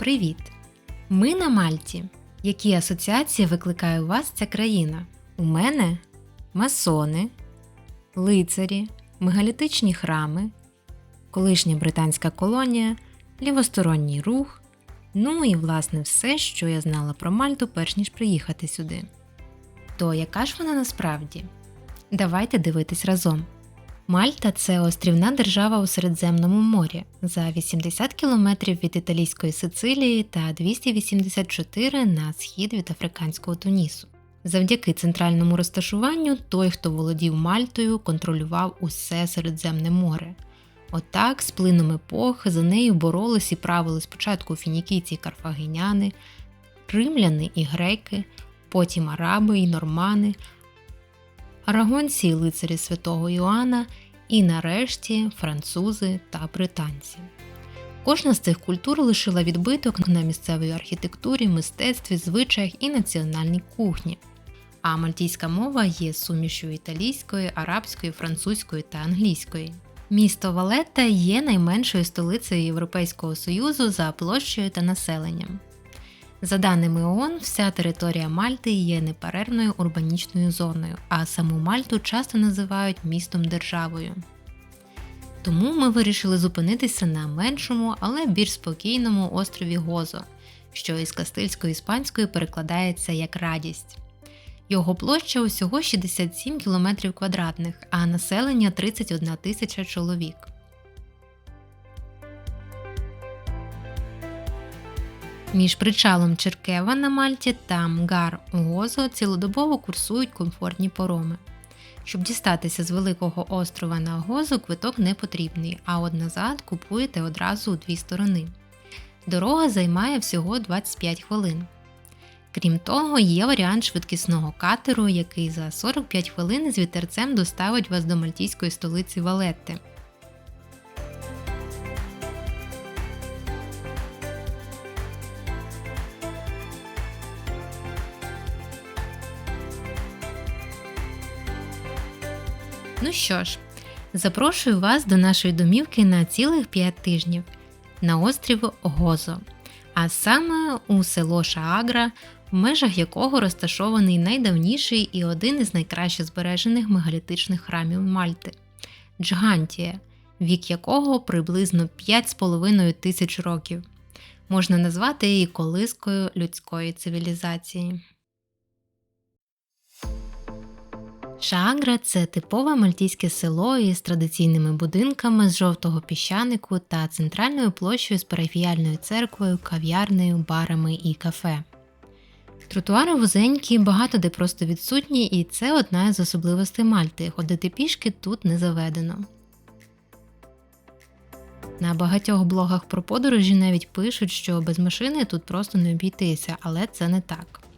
Привіт! Ми на Мальті. Які асоціації викликає у вас ця країна? У мене масони, лицарі, мегалітичні храми, колишня британська колонія, лівосторонній рух, ну і власне все, що я знала про Мальту, перш ніж приїхати сюди. То яка ж вона насправді? Давайте дивитись разом. Мальта це острівна держава у Середземному морі за 80 кілометрів від італійської Сицилії та 284 на схід від африканського Тунісу. Завдяки центральному розташуванню той, хто володів Мальтою, контролював усе Середземне море. Отак, з плином епох, за нею боролись і правили спочатку фінікійці карфагеняни, римляни і греки, потім араби і нормани, арагонці і лицарі святого Йоанна і нарешті французи та британці. Кожна з цих культур лишила відбиток на місцевій архітектурі, мистецтві, звичаях і національній кухні. А мальтійська мова є сумішю італійської, арабської, французької та англійської. Місто Валетта є найменшою столицею Європейського Союзу за площею та населенням. За даними ООН, вся територія Мальти є неперервною урбанічною зоною, а саму Мальту часто називають містом державою. Тому ми вирішили зупинитися на меншому, але більш спокійному острові Гозо, що із кастильської іспанської перекладається як радість. Його площа усього 67 км а населення 31 тисяча чоловік. Між причалом Черкева на Мальті та Мгар Гозо цілодобово курсують комфортні пороми. Щоб дістатися з великого острова на Гозо, квиток не потрібний, а от назад купуєте одразу у дві сторони. Дорога займає всього 25 хвилин. Крім того, є варіант швидкісного катеру, який за 45 хвилин з вітерцем доставить вас до мальтійської столиці Валетти. Ну що ж, запрошую вас до нашої домівки на цілих 5 тижнів на острів Гозо, а саме у село Шаагра, в межах якого розташований найдавніший і один із найкраще збережених мегалітичних храмів Мальти Джгантія, вік якого приблизно 5,5 тисяч років. Можна назвати її колискою людської цивілізації. Шаагра це типове мальтійське село із традиційними будинками з жовтого піщанику та центральною площею з парафіяльною церквою, кав'ярнею, барами і кафе. Тротуари вузенькі, багато де просто відсутні, і це одна з особливостей Мальти. Ходити пішки тут не заведено. На багатьох блогах про подорожі навіть пишуть, що без машини тут просто не обійтися, але це не так.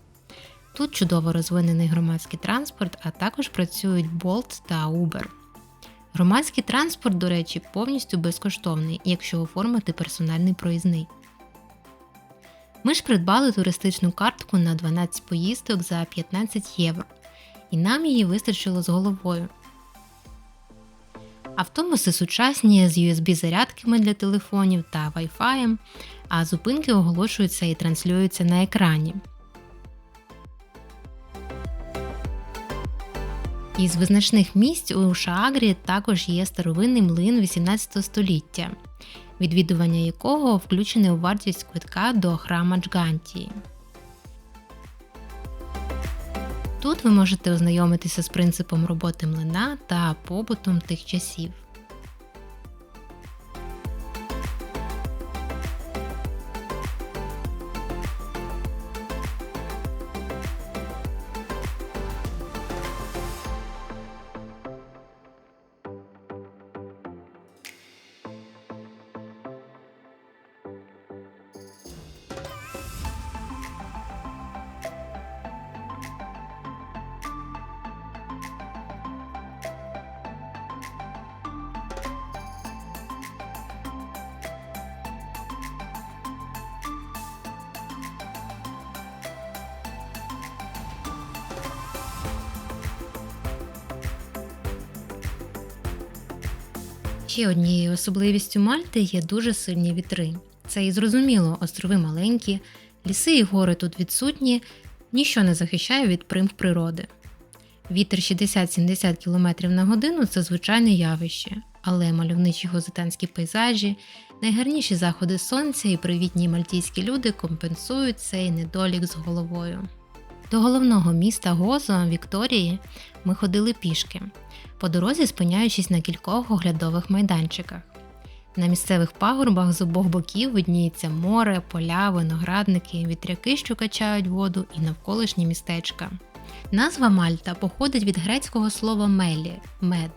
Тут чудово розвинений громадський транспорт, а також працюють Bolt та Uber. Громадський транспорт, до речі, повністю безкоштовний, якщо оформити персональний проїзний. Ми ж придбали туристичну картку на 12 поїздок за 15 євро, і нам її вистачило з головою. Автобуси сучасні з USB-зарядками для телефонів та Wi-Fi, а зупинки оголошуються і транслюються на екрані. Із визначних місць у Шаагрі також є старовинний млин 18 століття, відвідування якого включене у вартість квитка до храма Джгантії. Тут ви можете ознайомитися з принципом роботи млина та побутом тих часів. Ще однією особливістю Мальти є дуже сильні вітри. Це і зрозуміло, острови маленькі, ліси і гори тут відсутні, ніщо не захищає від примх природи. Вітер 60-70 км на годину це звичайне явище, але мальовничі гозитанські пейзажі, найгарніші заходи сонця і привітні мальтійські люди компенсують цей недолік з головою. До головного міста Гозо Вікторії ми ходили пішки, по дорозі спиняючись на кількох оглядових майданчиках. На місцевих пагорбах з обох боків видніється море, поля, виноградники, вітряки, що качають воду, і навколишні містечка. Назва Мальта походить від грецького слова мелі мед.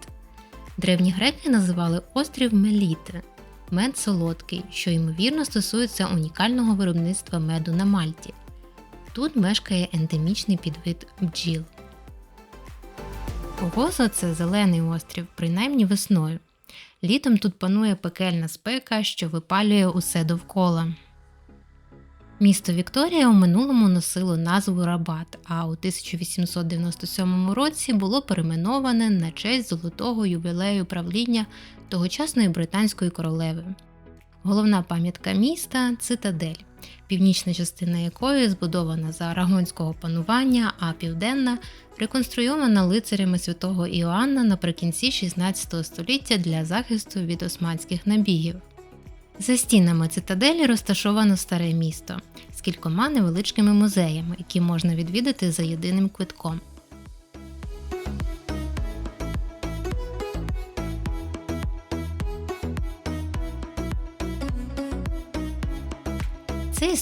Древні греки називали острів Меліти мед солодкий, що ймовірно стосується унікального виробництва меду на Мальті. Тут мешкає ендемічний підвид бджіл. Гозо це зелений острів, принаймні весною. Літом тут панує пекельна спека, що випалює усе довкола. Місто Вікторія у минулому носило назву Рабат, а у 1897 році було перейменоване на честь золотого ювілею правління тогочасної британської королеви. Головна пам'ятка міста цитадель, північна частина якої збудована за арагонського панування, а південна реконструйована лицарями святого Іоанна наприкінці 16 століття для захисту від османських набігів. За стінами цитаделі розташовано старе місто з кількома невеличкими музеями, які можна відвідати за єдиним квитком.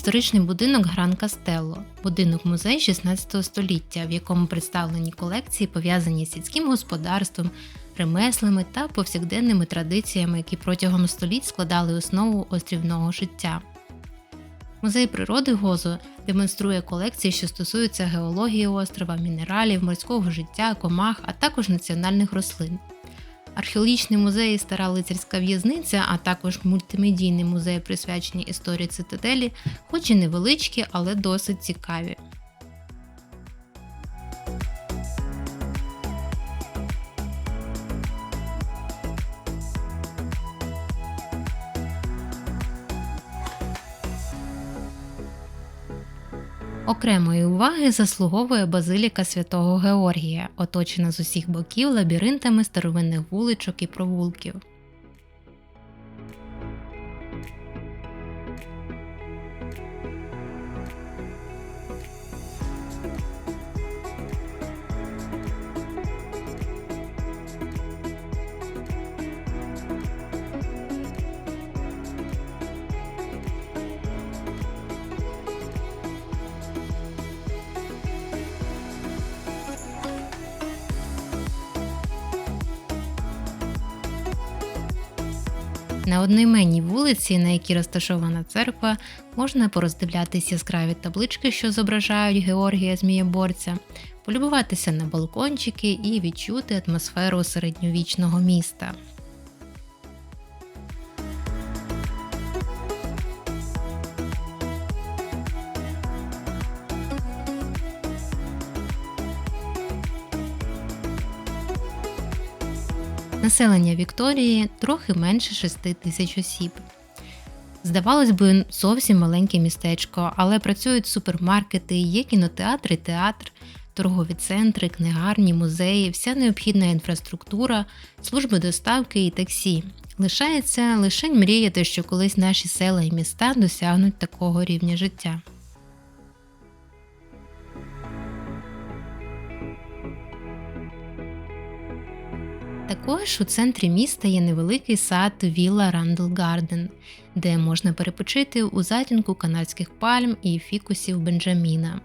Історичний будинок Гран Кастелло, будинок музей 16 століття, в якому представлені колекції, пов'язані з сільським господарством, ремеслами та повсякденними традиціями, які протягом століть складали основу острівного життя. Музей природи Гозо демонструє колекції, що стосуються геології острова, мінералів, морського життя, комах, а також національних рослин. Археологічний музей стара лицарська в'язниця, а також мультимедійний музей, присвячений історії цитаделі, хоч і невеличкі, але досить цікаві. Окремої уваги заслуговує базиліка святого Георгія, оточена з усіх боків лабіринтами старовинних вуличок і провулків. На одноіменній вулиці, на якій розташована церква, можна пороздивлятися яскраві таблички, що зображають Георгія Змієборця, полюбуватися на балкончики і відчути атмосферу середньовічного міста. Населення Вікторії трохи менше 6 тисяч осіб. Здавалось би, зовсім маленьке містечко, але працюють супермаркети, є кінотеатр і театр, торгові центри, книгарні, музеї, вся необхідна інфраструктура, служби доставки і таксі. Лишається лише мріяти, що колись наші села і міста досягнуть такого рівня життя. Також у центрі міста є невеликий сад Вілла Рандл Гарден, де можна перепочити у затінку канадських пальм і фікусів Бенджаміна.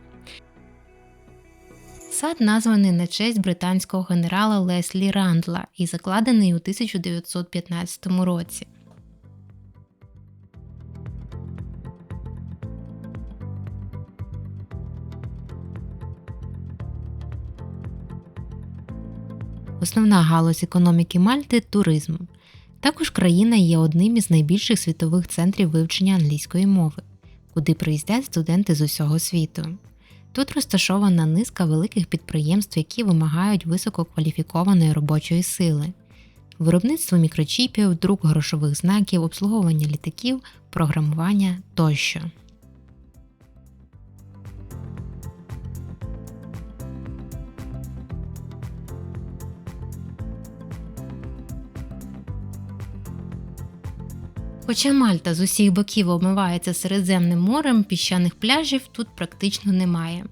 Сад названий на честь британського генерала Леслі Рандла і закладений у 1915 році. Основна галузь економіки Мальти туризм. Також країна є одним із найбільших світових центрів вивчення англійської мови, куди приїздять студенти з усього світу. Тут розташована низка великих підприємств, які вимагають висококваліфікованої робочої сили. виробництво мікрочіпів, друк грошових знаків, обслуговування літаків, програмування тощо. Хоча Мальта з усіх боків омивається Середземним морем, піщаних пляжів тут практично немає.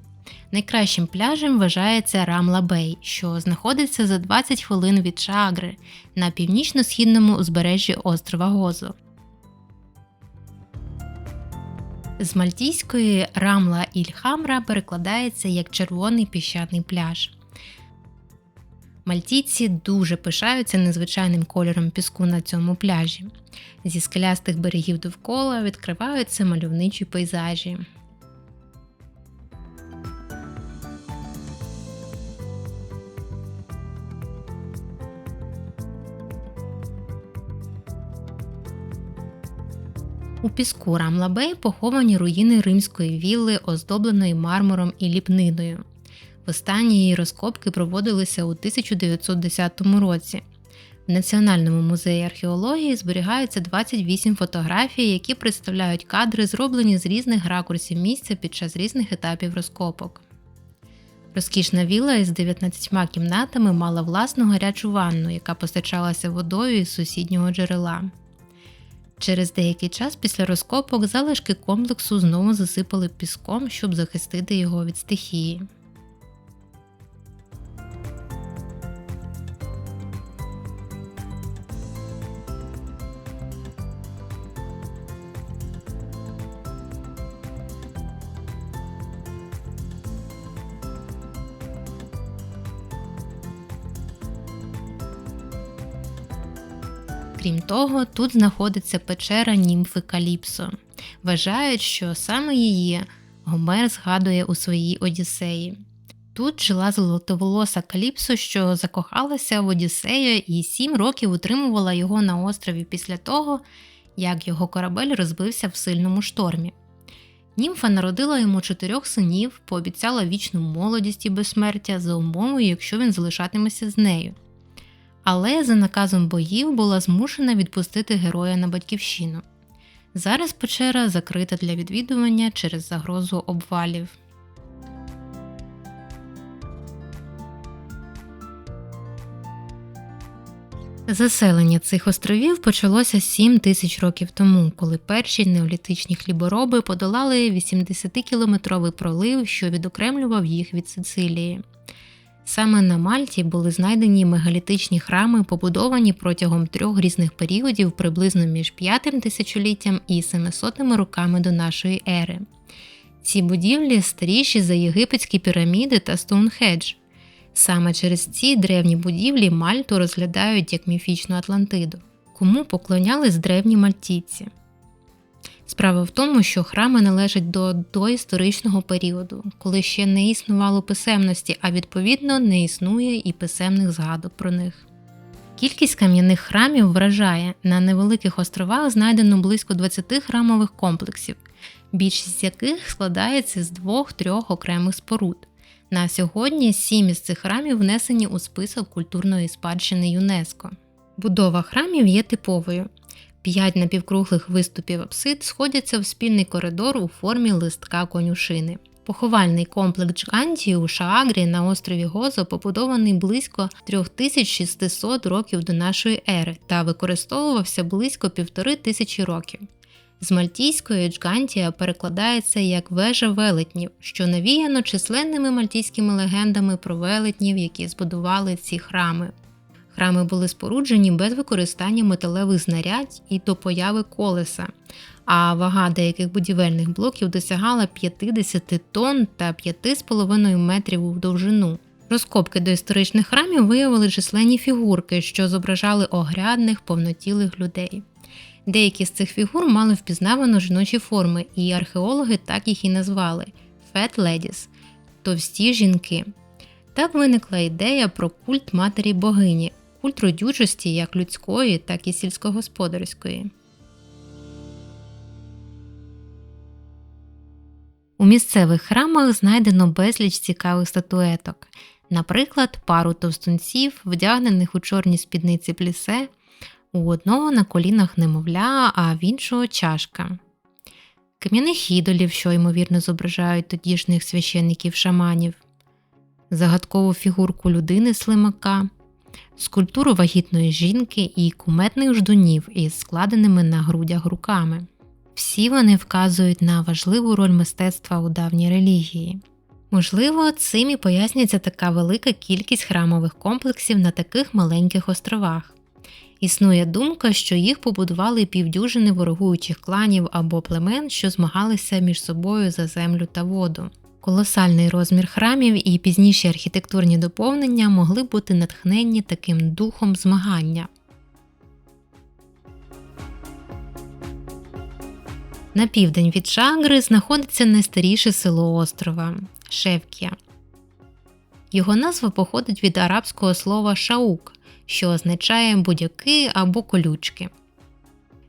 Найкращим пляжем вважається Рамла Бей, що знаходиться за 20 хвилин від Чагри на північно-східному узбережжі острова Гозо. З мальтійської Рамла Ільхамра перекладається як червоний піщаний пляж. Мальтійці дуже пишаються незвичайним кольором піску на цьому пляжі. Зі скелястих берегів довкола відкриваються мальовничі пейзажі. У піску Рамлабей поховані руїни римської вілли, оздобленої мармуром і ліпниною. Останні її розкопки проводилися у 1910 році. В Національному музеї археології зберігаються 28 фотографій, які представляють кадри, зроблені з різних ракурсів місця під час різних етапів розкопок. Розкішна віла із 19 кімнатами мала власну гарячу ванну, яка постачалася водою із сусіднього джерела. Через деякий час після розкопок залишки комплексу знову засипали піском, щоб захистити його від стихії. Крім того, тут знаходиться печера німфи Каліпсо. Вважають, що саме її Гомер згадує у своїй Одіссеї. Тут жила золотоволоса Каліпсо, що закохалася в Одіссея і сім років утримувала його на острові після того, як його корабель розбився в сильному штормі. Німфа народила йому чотирьох синів, пообіцяла вічну молодість і безсмертя за умовою, якщо він залишатиметься з нею але за наказом боїв була змушена відпустити героя на батьківщину. Зараз печера закрита для відвідування через загрозу обвалів. Заселення цих островів почалося 7 тисяч років тому, коли перші неолітичні хлібороби подолали 80-кілометровий пролив, що відокремлював їх від Сицилії. Саме на Мальті були знайдені мегалітичні храми, побудовані протягом трьох різних періодів приблизно між п'ятим тисячоліттям і 700 роками до нашої ери. Ці будівлі старіші за єгипетські піраміди та Стоунхедж. Саме через ці древні будівлі Мальту розглядають як міфічну Атлантиду, кому поклонялись древні мальтійці. Справа в тому, що храми належать до доісторичного періоду, коли ще не існувало писемності, а відповідно не існує і писемних згадок про них. Кількість кам'яних храмів вражає, на невеликих островах знайдено близько 20 храмових комплексів, більшість яких складається з двох-трьох окремих споруд. На сьогодні сім із цих храмів внесені у список культурної спадщини ЮНЕСКО. Будова храмів є типовою. П'ять напівкруглих виступів апсид сходяться в спільний коридор у формі листка конюшини. Поховальний комплекс Джгантії у Шаагрі на острові Гозо побудований близько 3600 років до нашої ери та використовувався близько півтори тисячі років. З мальтійської Джгантія перекладається як вежа велетнів, що навіяно численними мальтійськими легендами про велетнів, які збудували ці храми. Храми були споруджені без використання металевих знарядь і до появи колеса, а вага деяких будівельних блоків досягала 50 тонн та 5,5 метрів у довжину. Розкопки до історичних храмів виявили численні фігурки, що зображали огрядних, повнотілих людей. Деякі з цих фігур мали впізнавано жіночі форми, і археологи так їх і назвали Fat Ladies – товсті жінки. Так виникла ідея про культ матері богині, культ як людської, так і сільськогосподарської. У місцевих храмах знайдено безліч цікавих статуеток. Наприклад, пару товстунців, вдягнених у чорні спідниці плісе, у одного на колінах немовля, а в іншого чашка. Кам'яних ідолів, що ймовірно зображають тодішніх священників шаманів, загадкову фігурку людини слимака, скульптуру вагітної жінки і куметних ждунів із складеними на грудях руками. Всі вони вказують на важливу роль мистецтва у давній релігії. Можливо, цим і пояснюється така велика кількість храмових комплексів на таких маленьких островах. Існує думка, що їх побудували півдюжини ворогуючих кланів або племен, що змагалися між собою за землю та воду. Колосальний розмір храмів і пізніші архітектурні доповнення могли бути натхненні таким духом змагання. На південь від Чагри знаходиться найстаріше село острова Шевкія. Його назва походить від арабського слова шаук, що означає будь-яки або колючки.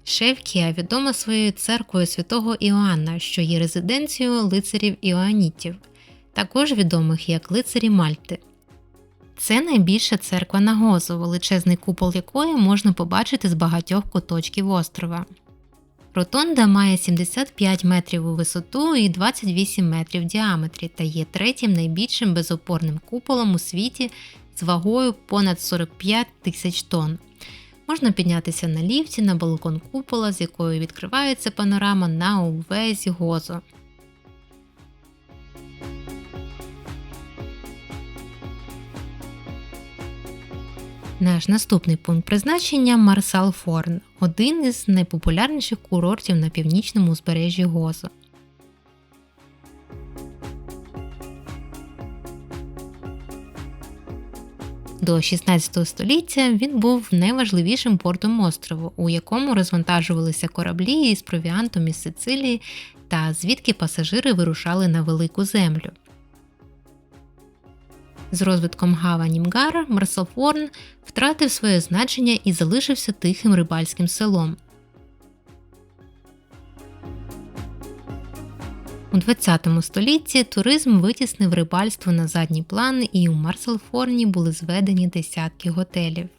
Шевкія відома своєю церквою святого Іоанна, що є резиденцією лицарів іоанітів, також відомих як лицарі Мальти. Це найбільша церква на Гозу, величезний купол якої можна побачити з багатьох куточків острова. Ротонда має 75 метрів у висоту і 28 метрів в діаметрі та є третім найбільшим безопорним куполом у світі з вагою понад 45 тисяч тонн. Можна піднятися на ліфті на балкон купола, з якою відкривається панорама на увесь гозо. Наш наступний пункт призначення Марсал Форн один із найпопулярніших курортів на північному узбережжі Гозо. До 16 століття він був найважливішим портом острову, у якому розвантажувалися кораблі із провіантом із Сицилії та звідки пасажири вирушали на велику землю. З розвитком гавані Мгара Марсофорн втратив своє значення і залишився тихим рибальським селом. У ХХ столітті туризм витіснив рибальство на задній план, і у Марселфорні були зведені десятки готелів.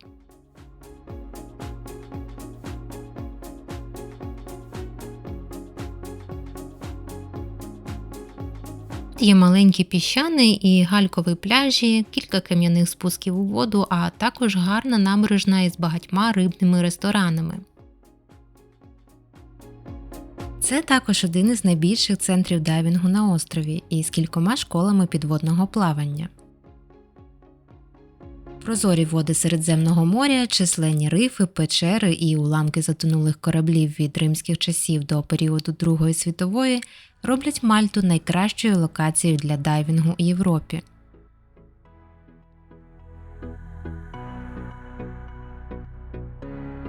Є маленькі піщани і галькові пляжі, кілька кам'яних спусків у воду, а також гарна набережна із багатьма рибними ресторанами. Це також один із найбільших центрів дайвінгу на острові із кількома школами підводного плавання. Прозорі води Середземного моря, численні рифи, печери і уламки затонулих кораблів від римських часів до періоду Другої світової роблять Мальту найкращою локацією для дайвінгу у Європі.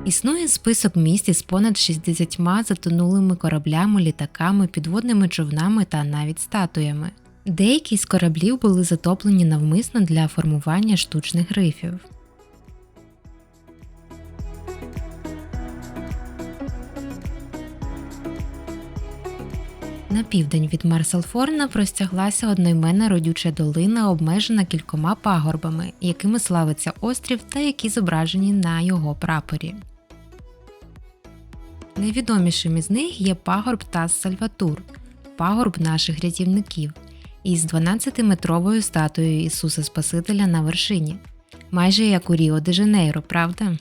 Існує список місць із понад 60 затонулими кораблями, літаками, підводними човнами та навіть статуями. Деякі з кораблів були затоплені навмисно для формування штучних рифів. Південь від Марселфорна простяглася одноіменна родюча долина, обмежена кількома пагорбами, якими славиться острів та які зображені на його прапорі. Найвідомішим із них є пагорб Тас Сальватур, пагорб наших рятівників, із 12-метровою статуєю Ісуса Спасителя на вершині, майже як у Ріо де Жанейро, правда?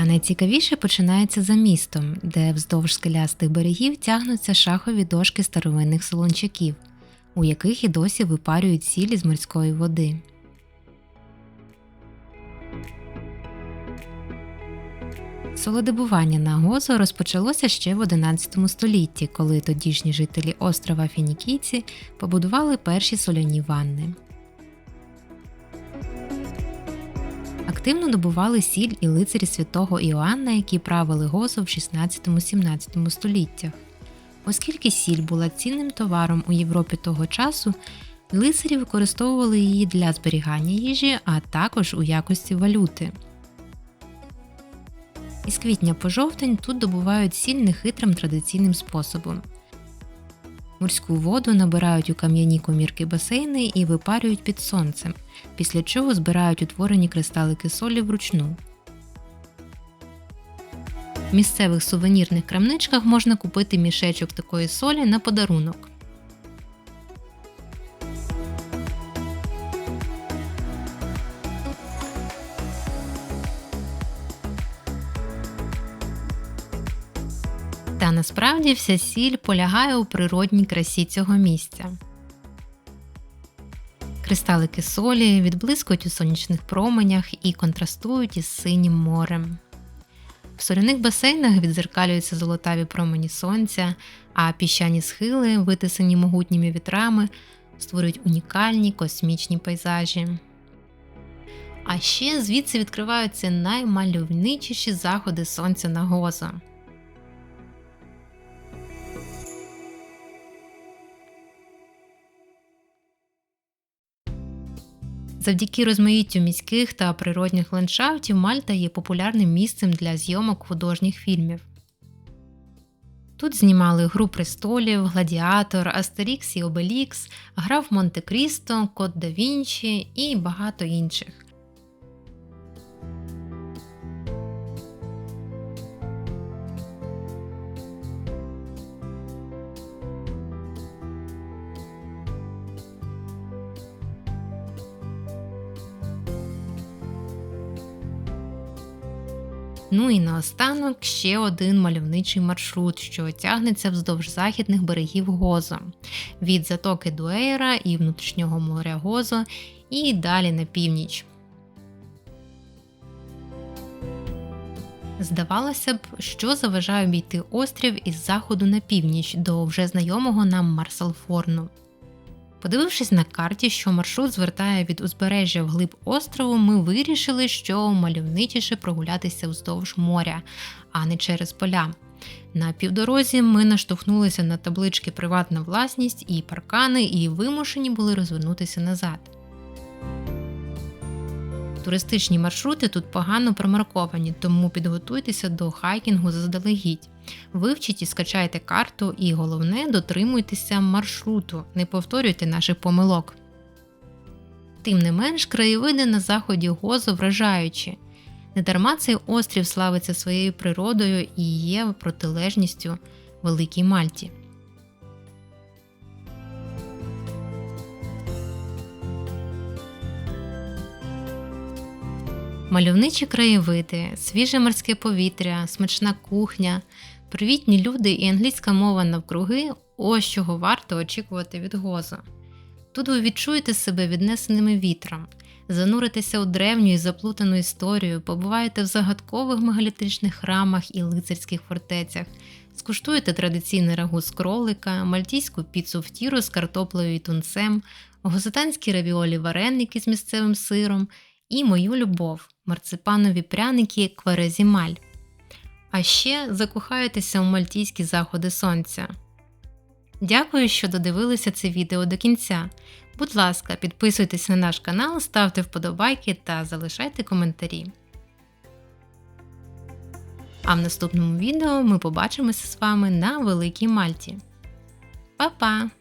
Та найцікавіше починається за містом, де вздовж скелястих берегів тягнуться шахові дошки старовинних солончаків, у яких і досі випарюють сілі з морської води. Солодобування на Гозо розпочалося ще в 11 столітті, коли тодішні жителі острова Фінікійці побудували перші соляні ванни. Активно добували сіль і лицарі святого Іоанна, які правили Гозо в 16-17 століттях. Оскільки сіль була цінним товаром у Європі того часу, лицарі використовували її для зберігання їжі, а також у якості валюти. Із квітня по жовтень тут добувають сіль нехитрим традиційним способом. Морську воду набирають у кам'яні комірки басейни і випарюють під сонцем, після чого збирають утворені кристалики солі вручну. В місцевих сувенірних крамничках можна купити мішечок такої солі на подарунок. Насправді вся сіль полягає у природній красі цього місця. Кристалики солі відблискують у сонячних променях і контрастують із синім морем. В соляних басейнах відзеркалюються золотаві промені сонця, а піщані схили, витисані могутніми вітрами, створюють унікальні космічні пейзажі. А ще звідси відкриваються наймальовничіші заходи сонця на Гозо. Завдяки розмаїттю міських та природних ландшафтів Мальта є популярним місцем для зйомок художніх фільмів. Тут знімали Гру престолів, Гладіатор, Астерікс і Обелікс, Граф Монте Крісто, Кот да Вінчі і багато інших. Ну і наостанок ще один мальовничий маршрут, що тягнеться вздовж західних берегів Гозо, від затоки Дуейра і внутрішнього моря Гозо, і далі на північ. Здавалося б, що заважає обійти острів із заходу на північ до вже знайомого нам Марсалфорну. Подивившись на карті, що маршрут звертає від узбережжя вглиб острову, ми вирішили, що мальовничіше прогулятися вздовж моря, а не через поля. На півдорозі ми наштовхнулися на таблички Приватна власність і паркани, і вимушені були розвернутися назад. Туристичні маршрути тут погано промарковані, тому підготуйтеся до хайкінгу заздалегідь. Вивчіть і скачайте карту, і головне, дотримуйтеся маршруту, не повторюйте наших помилок. Тим не менш, краєвиди на заході Гозу вражаючі. Недарма цей острів славиться своєю природою і є протилежністю Великій Мальті. Мальовничі краєвиди, свіже морське повітря, смачна кухня, привітні люди і англійська мова навкруги ось чого варто очікувати від Гоза. Тут ви відчуєте себе віднесеними вітром, зануритеся у древню і заплутану історію, побуваєте в загадкових мегалітичних храмах і лицарських фортецях, скуштуєте традиційний рагу з кролика, мальтійську піцу в тіру з картоплею і тунцем, гозитанські равіолі вареники з місцевим сиром і мою любов марципанові пряники кварезімаль. А ще закохаєтеся у мальтійські заходи сонця. Дякую, що додивилися це відео до кінця. Будь ласка, підписуйтесь на наш канал, ставте вподобайки та залишайте коментарі. А в наступному відео ми побачимося з вами на Великій Мальті. Па-па!